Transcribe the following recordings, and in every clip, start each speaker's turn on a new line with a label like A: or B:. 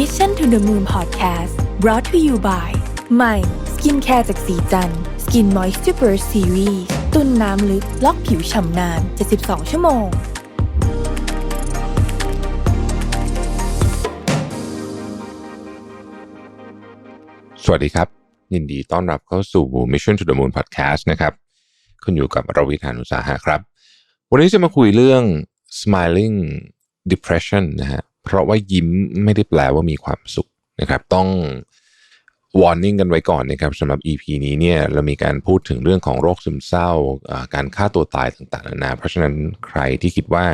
A: Mission to the Moon Podcast brought to you by ใหม่สกินแคร์จากสีจันสกินมอยส์ซูเปอร์ซีรีส์ตุ้นน้ำลึกล็อกผิวฉ่ำนาน 72 ชั่วโมง
B: สวัสดีครับ ยินดีต้อนรับเข้าสู่ Mission to the Moon Podcast นะครับคุณอยู่กับรวิทานุสาหะครับ วันนี้จะมาคุยเรื่อง smiling depression นะฮะ เพราะว่ายิ้มไม่ได้แปลว่ามีความสุขนะครับ ต้อง warning กันไว้ก่อนนะครับสำหรับ EP นี้เนี่ยเรามีการพูดถึงเรื่องของโรคซึมเศร้าอ่าการฆ่าตัวตายต่างๆนานาเพราะฉะนั้นใครที่คิดว่า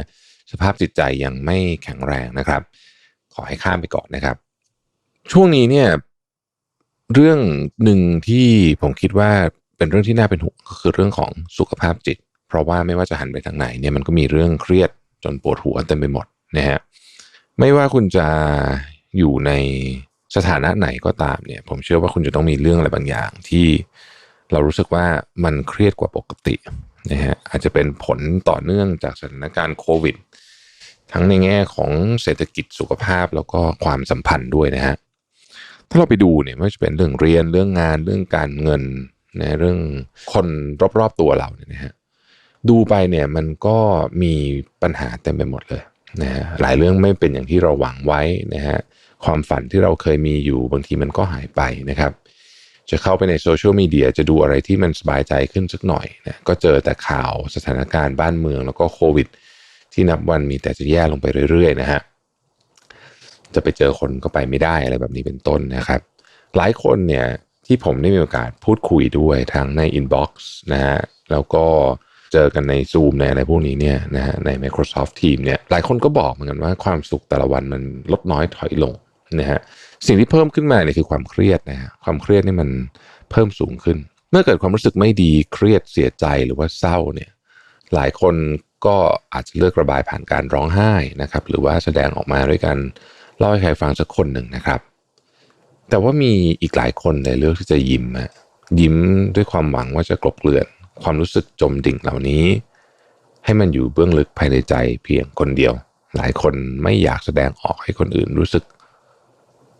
B: สภาพจิตใจยังไม่แข็งแรงนะครับ ขอให้ข้ามไปก่อนนะครับ ช่วงนี้เนี่ยเรื่องหนึ่งที่ผมคิดว่าเป็นเรื่องที่น่าเป็นห่วงก็คือเรื่องของสุขภาพจิต เพราะว่าไม่ว่าจะหันไปทางไหนเนี่ยมันก็มีเรื่องเครียดจนปวดหัวเต็มไปหมดนะฮะ ไม่ว่าคุณจะอยู่ในสถานะไหนก็ตามเนี่ย ผมเชื่อว่าคุณจะต้องมีเรื่องอะไรบางอย่างที่เรารู้สึกว่ามันเครียดกว่าปกตินะฮะอาจจะเป็นผลต่อเนื่องจากสถานการณ์โควิด ทั้งในแง่ของเศรษฐกิจสุขภาพแล้วก็ความสัมพันธ์ด้วยนะฮะถ้าเราไปดูเนี่ยไม่ว่าจะเป็นเรื่องเรียนเรื่องงานเรื่องการเงินนะเรื่องคนรอบๆตัวเราเนี่ยนะฮะดูไปเนี่ยมันก็มีปัญหาเต็มไปหมดเลย นะฮะหลายเรื่องไม่เป็นอย่างที่เราหวังไว้นะฮะความฝันที่เราเคยมีอยู่บางทีมันก็หายไปนะครับ จะเข้าไปในโซเชียลมีเดียจะดูอะไรที่มันสบายใจขึ้นสักหน่อยนะก็เจอแต่ข่าวสถานการณ์บ้านเมืองแล้วก็โควิด ที่นับวันมีแต่จะแย่ลงไปเรื่อยๆนะฮะจะไปเจอคนก็ไปไม่ได้อะไรแบบนี้เป็นต้นนะครับ หลายคนเนี่ยที่ผมได้มีโอกาสพูดคุยด้วยทั้งในอินบ็อกซ์นะฮะแล้วก็เจอกันใน Zoom ในอะไรพวกนี้เนี่ยนะฮะใน Microsoft Team เนี่ยหลายคนก็บอกเหมือนกันว่าความสุขแต่ละวันมันลดน้อยถอยลงนะฮะสิ่งที่เพิ่มขึ้นมาเนี่ยคือความเครียดนะฮะความเครียดนี่มันเพิ่มสูงขึ้น เมื่อเกิดความรู้สึกไม่ดีเครียดเสียใจหรือว่าเศร้าเนี่ยหลายคนก็อาจจะเลือกระบายผ่านการร้องไห้นะครับหรือว่าแสดงออกมาด้วยการเล่าให้ใครฟังสักคนหนึ่งนะครับ แต่ว่ามีอีกหลายคนเลยเลือกที่จะยิ้มอะยิ้มด้วยความหวังว่าจะกลบเกลื่อน ความรู้สึกจมดิ่งเหล่านี้ ให้มันอยู่เบื้องลึกภายในใจเพียงคนเดียว หลายคนไม่อยากแสดงออกให้คนอื่นรู้สึก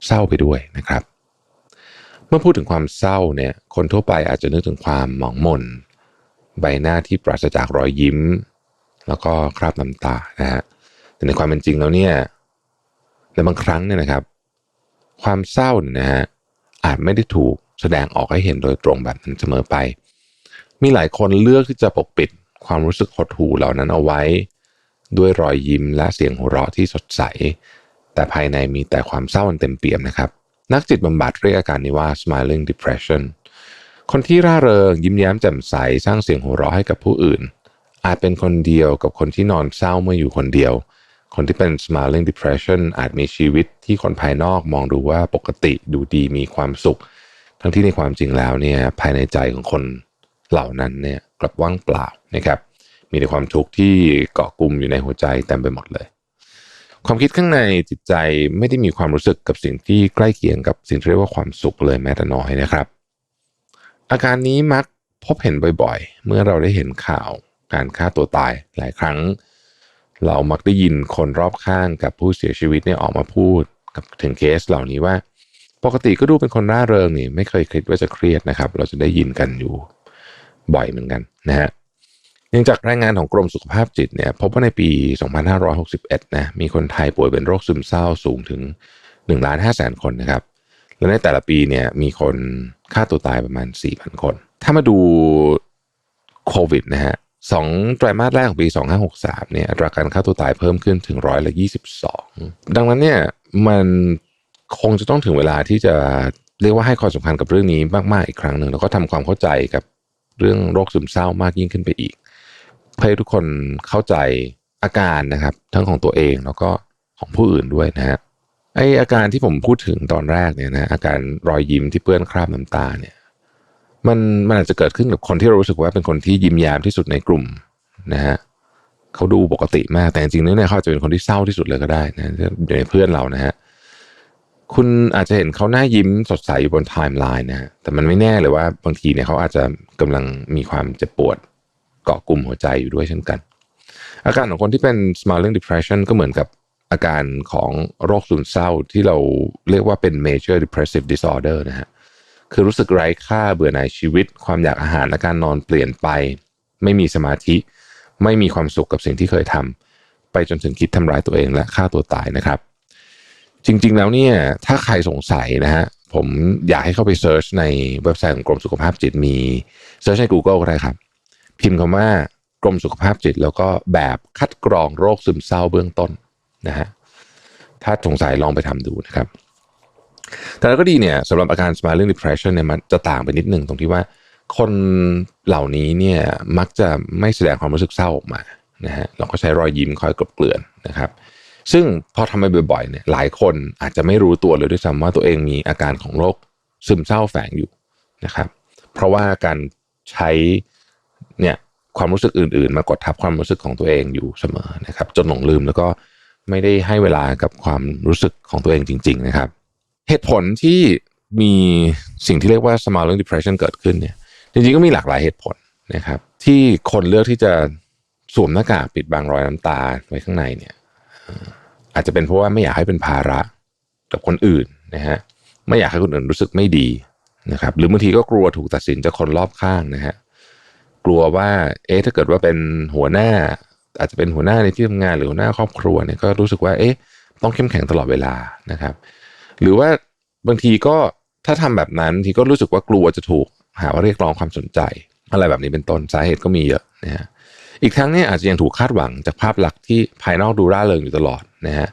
B: เศร้าไปด้วยนะครับ เมื่อพูดถึงความเศร้าเนี่ยคนทั่วไปอาจจะนึกถึงความหมองมนใบหน้าที่ปราศจากรอยยิ้ม แล้วก็คราบน้ำตานะฮะแต่ในความเป็นจริงแล้วเนี่ยในบางครั้งเนี่ยนะครับ ความเศร้าเนี่ยนะฮะอาจไม่ได้ถูกแสดงออกให้เห็นโดยตรงแบบนั้นเสมอไป มีหลายคนเลือกที่จะปกปิดความรู้สึกหดหู่เหล่านั้นเอาไว้ ด้วยรอยยิ้มและเสียงหัวเราะที่สดใส แต่ภายในมีแต่ความเศร้าอันเต็มเปี่ยมนะครับ นักจิตบำบัดเรียกอาการนี้ว่า smiling depression คนที่ร่าเริงยิ้มแย้มแจ่มใสสร้างเสียงหัวเราะให้กับผู้อื่น อาจเป็นคนเดียวกับคนที่นอนเศร้าเมื่ออยู่คนเดียว คนที่เป็น smiling depression อาจมีชีวิตที่คนภายนอกมองดูว่าปกติดูดีมีความสุข ทั้งที่ในความจริงแล้วเนี่ยภายในใจของคน เหล่านั้นเนี่ยกลับว่างเปล่านะครับ มีแต่ความทุกข์ที่เกาะกลุ่มอยู่ในหัวใจเต็มไปหมดเลย ความคิดข้างในจิตใจไม่ได้มีความรู้สึกกับสิ่งที่ใกล้เคียงกับสิ่งที่เรียกว่าความสุขเลยแม้แต่น้อยนะครับ อาการนี้มักพบเห็นบ่อยๆ เมื่อเราได้เห็นข่าวการฆ่าตัวตายหลายครั้ง เรามักได้ยินคนรอบข้างกับผู้เสียชีวิตเนี่ยออกมาพูดกับถึงเคสเหล่านี้ว่า ปกติก็ดูเป็นคนร่าเริงนี่ไม่เคยคิดว่าจะเครียดนะครับ เราจะได้ยินกันอยู่ บ่อยเหมือนกันนะฮะเนื่องจากรายงานของกรมสุขภาพจิตเนี่ยพบว่าในปี 2561 นะมีคนไทยป่วยเป็นโรคซึมเศร้าสูงถึง1ล้าน5แสนคนนะครับ และในแต่ละปีเนี่ยมีคนฆ่าตัวตายประมาณ 4,000 คน ถ้ามาดูโควิดนะฮะสองไตรมาสแรกของปี 2563 เนี่ยอัตราการฆ่าตัวตายเพิ่มขึ้นถึงร้อยละ22 ดังนั้นเนี่ยมันคงจะต้องถึงเวลาที่จะเรียกว่าให้ความสำคัญกับเรื่องนี้มาก ๆ อีกครั้งหนึ่ง แล้วก็ทำความเข้าใจกับ เรื่องโรคซึมเศร้ามากยิ่งขึ้นไปอีกเพื่อให้ทุกคนเข้าใจอาการนะครับ ทั้งของตัวเองแล้วก็ของผู้อื่นด้วยนะฮะไออาการที่ผมพูดถึงตอนแรกเนี่ยนะอาการรอยยิ้มที่เปื้อนคราบน้ำตาเนี่ยมันมันอาจจะเกิดขึ้นกับคนที่เรารู้สึกว่าเป็นคนที่ยิ้มแย้มที่สุดในกลุ่มนะฮะเขาดูปกติมากแต่จริงๆเนี่ยเขาอาจจะเป็นคนที่เศร้าที่สุดเลยก็ได้นะอยู่ในเพื่อนเรานะฮะ คุณอาจจะเห็นเขาหน้ายิ้มสดใสอยู่บนไทม์ไลน์นะฮะแต่มันไม่แน่เลยว่าบางทีเนี่ยเขาอาจจะกำลังมีความเจ็บปวดเกาะกลุ่มหัวใจอยู่ด้วยเช่นกัน อาการของคนที่เป็น smiling depression ก็เหมือนกับอาการของโรคซึมเศร้าที่เราเรียกว่าเป็น major depressive disorder นะฮะคือรู้สึกไร้ค่าเบื่อหน่ายชีวิต ความอยากอาหารและการนอนเปลี่ยนไป ไม่มีสมาธิ ไม่มีความสุขกับสิ่งที่เคยทำไปจนถึงคิดทำร้ายตัวเองและฆ่าตัวตายนะครับ จริง ๆ แล้วเนี่ยถ้าใครสงสัยนะฮะผมอยากให้เข้าไปเซิร์ชในเว็บไซต์ของกรมสุขภาพจิตมีเซิร์ชใน Google ก็ได้ครับ พิมพ์คำว่ากรมสุขภาพจิต แล้วก็แบบคัดกรองโรคซึมเศร้าเบื้องต้นนะฮะถ้าสงสัยลองไปทำดูนะครับ แต่แล้วก็ดีเนี่ยสำหรับอาการ smiling depression เนี่ยมันจะต่างไปนิดหนึ่งตรงที่ว่า คนเหล่านี้เนี่ยมักจะไม่แสดงความรู้สึกเศร้าออกมานะฮะเราก็ใช้รอยยิ้มคอยกลบเกลื่อนนะครับ ซึ่งพอทำไปบ่อยๆเนี่ยหลายคนอาจจะไม่รู้ตัวเลยด้วยซ้ำว่าตัวเองมีอาการของโรคซึมเศร้าแฝงอยู่นะครับ เพราะว่าการใช้เนี่ยความรู้สึกอื่น ๆ มากดทับความรู้สึกของตัวเองอยู่เสมอนะครับ จนหลงลืมแล้วก็ไม่ได้ให้เวลากับความรู้สึกของตัวเองจริง ๆ นะครับ เหตุผลที่มีสิ่งที่เรียกว่า smiling depression เกิดขึ้นเนี่ยจริงๆ ก็มีหลากหลายเหตุผลนะครับ ที่คนเลือกที่จะสวมหน้ากากปิดบังรอยน้ำตาไว้ข้างในเนี่ย อาจจะเป็นเพราะว่าไม่อยากให้เป็นภาระกับคนอื่นนะฮะไม่อยากให้คนอื่นรู้สึกไม่ดีนะครับ หรือบางทีก็กลัวถูกตัดสินจากคนรอบข้างนะฮะกลัวว่า เอ๊ะถ้าเกิดว่าเป็นหัวหน้า อาจจะเป็นหัวหน้าในที่ทำงานหรือหัวหน้าครอบครัวเนี่ยก็รู้สึกว่า เอ๊ะ ต้องเข้มแข็งตลอดเวลานะครับ หรือว่าบางทีก็ถ้าทำแบบนั้นทีก็รู้สึกว่ากลัวจะถูกหาว่าเรียกร้องความสนใจ อะไรแบบนี้เป็นต้นสาเหตุก็มีเยอะนะฮะ อีกทั้งเนี่ยอาจจะยังถูกคาดหวังจากภาพลักษณ์ที่ภายนอกดูร่าเริงอยู่ตลอดนะฮะ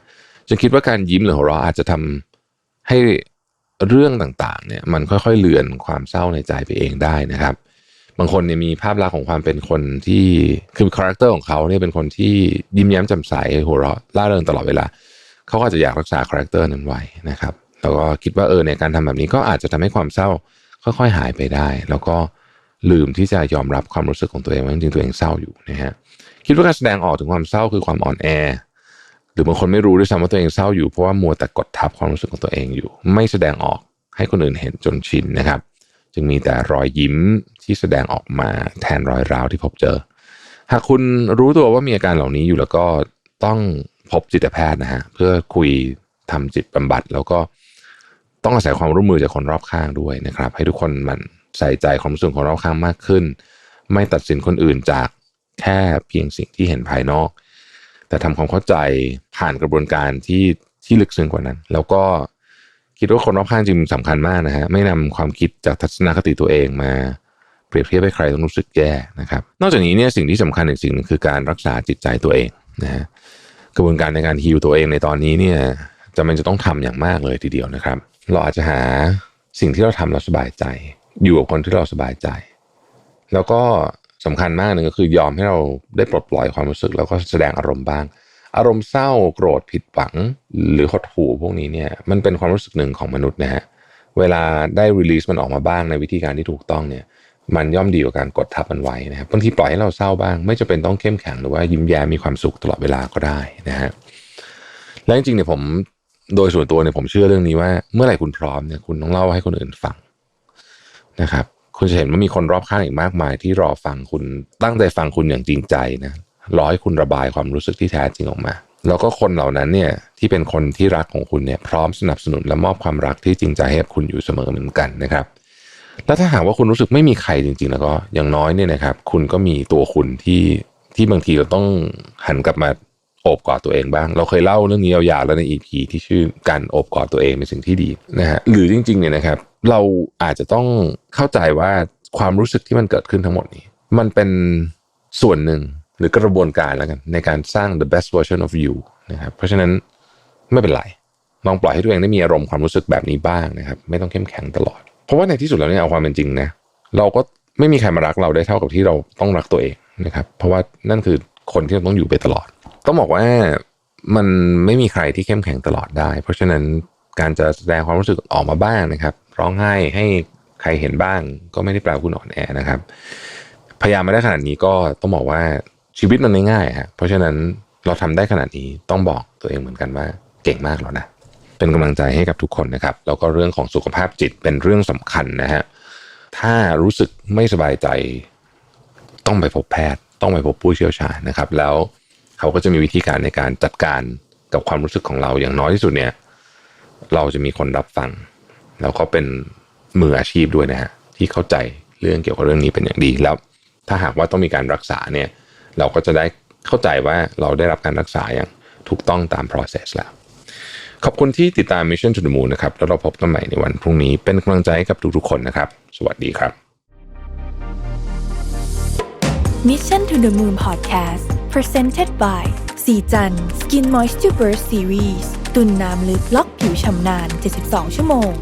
B: จนคิดว่าการยิ้มหรือหัวเราะอาจจะทำให้เรื่องต่างๆเนี่ยมันค่อยๆเลือนความเศร้าในใจไปเองได้นะครับ บางคนเนี่ยมีภาพลักษณ์ของความเป็นคนที่คือคาแรคเตอร์ของเขาเนี่ยเป็นคนที่ยิ้มแย้มแจ่มใสหัวเราะร่าเริงตลอดเวลาเขาก็อาจจะอยากรักษาคาแรคเตอร์นั้นไว้นะครับแล้วก็คิดว่าเออในยการทำแบบนี้ก็อาจจะทำให้ความเศร้าค่อย ๆ หายไปได้ แล้วก็ ลืมที่จะยอมรับความรู้สึกของตัวเองว่าจริงๆตัวเองเศร้าอยู่นะฮะคิดว่าการแสดงออกถึงความเศร้าคือความอ่อนแอ หรือบางคนไม่รู้ด้วยซ้ำว่าตัวเองเศร้าอยู่เพราะว่ามัวแต่กดทับความรู้สึกของตัวเองอยู่ ไม่แสดงออกให้คนอื่นเห็นจนชินนะครับ จึงมีแต่รอยยิ้มที่แสดงออกมาแทนรอยร้าวที่พบเจอ หากคุณรู้ตัวว่ามีอาการเหล่านี้อยู่แล้วก็ต้องพบจิตแพทย์นะฮะเพื่อคุยทำจิตบำบัดแล้วก็ต้องอาศัยความร่วมมือจากคนรอบข้างด้วยนะครับ ให้ทุกคนมัน ใส่ใจความรู้สึกของคนรอบข้างมากขึ้น ไม่ตัดสินคนอื่นจากแค่เพียงสิ่งที่เห็นภายนอก แต่ทำความเข้าใจผ่านกระบวนการที่ที่ลึกซึ้งกว่านั้น แล้วก็คิดว่าคนรอบข้างจริงสำคัญมากนะฮะไม่นำความคิดจากทัศนคติตัวเองมาเปรียบเทียบให้ใครต้องรู้สึกแย่นะครับ นอกจากนี้เนี่ยสิ่งที่สำคัญอีกสิ่งหนึงคือการรักษาจิตใจตัวเองนะฮะกระบวนการในการฮีลตัวเองในตอนนี้เนี่ยจะมันจะต้องทำอย่างมากเลยทีเดียวนะครับ เราอาจจะหาสิ่งที่เราทำเราสบายใจ อยู่กับคนที่เราสบายใจ แล้วก็สำคัญมากหนึ่งก็คือยอมให้เราได้ปลดปล่อยความรู้สึก แล้วก็แสดงอารมณ์บ้าง อารมณ์เศร้าโกรธผิดหวังหรือหดหู่พวกนี้เนี่ยมันเป็นความรู้สึกหนึ่งของมนุษย์นะฮะเวลาได้รีลีสมันออกมาบ้างในวิธีการที่ถูกต้องเนี่ยมันย่อมดีกว่าการกดทับมันไว้นะครับบางทีปล่อยให้เราเศร้าบ้าง ไม่จำเป็นต้องเข้มแข็งหรือว่ายิ้มแย้มมีความสุขตลอดเวลาก็ได้นะฮะและจริงๆเนี่ยผมโดยส่วนตัวเนี่ยผมเชื่อเรื่องนี้ว่า เมื่อไหร่คุณพร้อมเนี่ยคุณต้องเล่าให้คนอื่นฟัง นะครับ คุณจะเห็นว่ามีคนรอบข้างอีกมากมาย ที่รอฟังคุณตั้งใจฟังคุณอย่างจริงใจนะรอให้คุณระบายความรู้สึกที่แท้จริงออกมา แล้วก็คนเหล่านั้นเนี่ยที่เป็นคนที่รักของคุณเนี่ยพร้อมสนับสนุนและมอบความรักที่จริงใจให้กับคุณอยู่เสมอเหมือนกันนะครับ แล้วถ้าหากว่าคุณรู้สึกไม่มีใครจริง ๆ แล้วก็อย่างน้อยเนี่ยนะครับ คุณก็มีตัวคุณที่ที่บางทีเราต้องหันกลับมา โอบกอดตัวเองบ้าง เราเคยเล่าเรื่องนี้ยาวๆแล้วใน EP ที่ชื่อการโอบกอดตัวเองเป็นสิ่งที่ดีนะฮะหรือจริงๆเนี่ยนะครับ เราอาจจะต้องเข้าใจว่าความรู้สึกที่มันเกิดขึ้นทั้งหมดนี้ มันเป็นส่วนหนึ่งหรือกระบวนการแล้วกันในการสร้าง the best version of you นะครับเพราะฉะนั้นไม่เป็นไรลองปล่อยให้ตัวเองได้มีอารมณ์ความรู้สึกแบบนี้บ้างนะครับ ไม่ต้องเข้มแข็งตลอด เพราะว่าในที่สุดแล้วเนี่ยเอาความเป็นจริงนะเราก็ไม่มีใครมารักเราได้เท่ากับที่เราต้องรักตัวเองนะครับ เพราะว่านั่นคือคนที่เราต้องอยู่ไปตลอด ต้องบอกว่ามันไม่มีใครที่เข้มแข็งตลอดได้ เพราะฉะนั้นการจะแสดงความรู้สึกออกมาบ้างนะครับ ร้องไห้ให้ใครเห็นบ้าง ก็ไม่ได้แปลว่าคุณอ่อนแอนะครับ พยายามมาได้ขนาดนี้ก็ต้องบอกว่าชีวิตมันไม่ง่ายฮะเพราะฉะนั้นเราทำได้ขนาดนี้ต้องบอกตัวเองเหมือนกันว่าเก่งมากแล้วนะเป็นกำลังใจให้กับทุกคนนะครับแล้วก็เรื่องของสุขภาพจิตเป็นเรื่องสำคัญนะฮะถ้ารู้สึกไม่สบายใจ ต้องไปพบแพทย์ ต้องไปพบผู้เชี่ยวชาญนะครับ แล้ว เขาก็จะมีวิธีการในการจัดการกับความรู้สึกของเราอย่างน้อยที่สุดเนี่ย เราจะมีคนรับฟัง แล้วก็เป็นมืออาชีพด้วยนะฮะที่เข้าใจเรื่องเกี่ยวกับเรื่องนี้เป็นอย่างดีแล้ว ถ้าหากว่าต้องมีการรักษาเนี่ย เราก็จะได้เข้าใจว่าเราได้รับการรักษาอย่างถูกต้องตาม process แล้ว ขอบคุณที่ติดตาม Mission to the Moon นะครับ แล้วเราพบกันใหม่ในวันพรุ่งนี้เป็นกำลังใจให้กับทุกๆคนนะครับ สวัสดีครับ
A: Mission to the Moon Podcast Presented by สีจัน Skin Moisture Burst Series ตุนน้ำลึกล็อกผิวชำนาน 72 ชั่วโมง